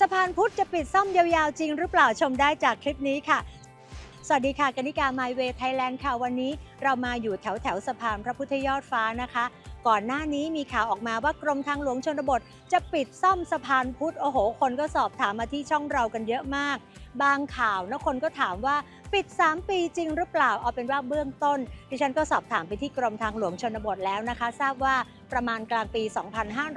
สะพานพุทธจะปิดซ่อมยาวๆจริงหรือเปล่าชมได้จากคลิปนี้ค่ะ สวัสดีค่ะกนิกาไมเวทไทยแลนด์ค่ะวันนี้ เรามาอยู่แถวแถวสะพานพระพุทธยอดฟ้านะคะ ก่อนหน้านี้มีข่าวออกมาว่ากรมทางหลวงชนบท จะปิดซ่อมสะพานพุทธโอ้โห คนก็สอบถามมาที่ช่องเรากันเยอะมาก บางข่าวนะคนก็ถามว่าปิด 3 ปีจริงหรือเปล่าเอาเป็นว่าเบื้องต้น ดิฉันก็สอบถามไปที่กรมทางหลวงชนบทแล้วนะคะ ทราบว่าประมาณกลางปี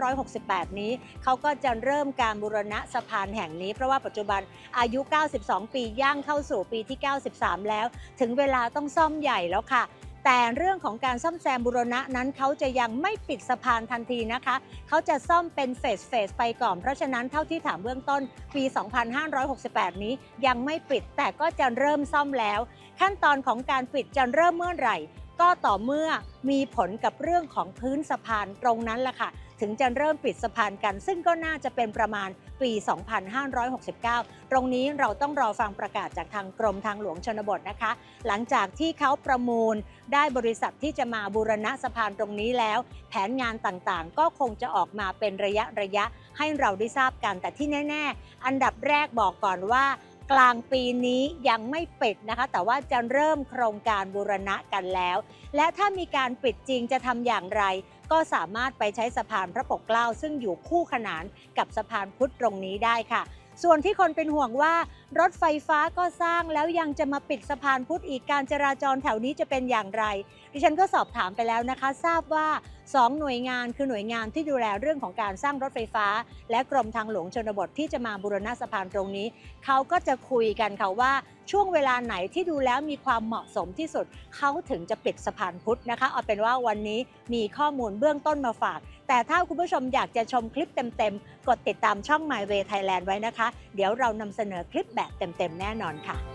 2568 นี้ เขาก็จะเริ่มการบูรณะสะพานแห่งนี้ เพราะว่าปัจจุบันอายุ 92 ปีย่างเข้าสู่ปีที่ 93 แล้ว ถึงเวลาต้องซ่อมใหญ่แล้วค่ะ แต่เรื่องของการซ่อมแซมบูรณะนั้นเขาจะยังไม่ปิดสะพานทันทีนะคะ เขาจะซ่อมเป็นเฟสเฟสไปก่อน เพราะฉะนั้นเท่าที่ถามเบื้องต้นปี 2568 นี้ยังไม่ปิดแต่ก็จะเริ่มซ่อมแล้ว ขั้นตอนของการปิดจะเริ่มเมื่อไหร่ ก็ต่อเมื่อมีผลกับเรื่องของพื้นสะพานตรงนั้นแหละค่ะ ถึงจะเริ่มปิดสะพานกัน ซึ่งก็น่าจะเป็นประมาณปี 2569 ตรงนี้เราต้องรอฟังประกาศจากทางกรมทางหลวงชนบทนะคะ หลังจากที่เขาประมูลได้บริษัทที่จะมาบูรณะสะพานตรงนี้แล้ว แผนงานต่างๆ ก็คงจะออกมาเป็นระยะระยะให้เราได้ทราบกัน แต่ที่แน่ ๆ อันดับแรกบอกก่อนว่ากลางปีนี้ยังไม่ปิดนะคะ แต่ว่าจะเริ่มโครงการบูรณะกันแล้ว และถ้ามีการปิดจริงจะทำอย่างไร ก็สามารถไปใช้สะพานพระปกเกล้าซึ่งอยู่คู่ขนานกับสะพานพุทธตรงนี้ได้ค่ะ ส่วนที่คนเป็นห่วงว่ารถไฟฟ้าก็สร้างแล้วยังจะมาปิดสะพานพุทธอีกการจราจรแถวนี้จะเป็นอย่างไร ดิฉันก็สอบถามไปแล้วนะคะ ทราบว่า สองหน่วยงานคือหน่วยงานที่ดูแลเรื่องของการสร้างรถไฟฟ้า และกรมทางหลวงชนบทที่จะมาบูรณะสะพานตรงนี้ เขาก็จะคุยกันค่ะว่าช่วงเวลาไหนที่ดูแล้วมีความเหมาะสมที่สุด เขาถึงจะปิดสะพานพุทธนะคะเอาเป็นว่าวันนี้มีข้อมูลเบื้องต้นมาฝาก แต่ถ้าคุณผู้ชมอยากจะชมคลิปเต็มๆ กดติดตามช่อง My Way Thailand ไว้นะคะ เดี๋ยวเรานำเสนอคลิปแบบเต็มๆ แน่นอนค่ะ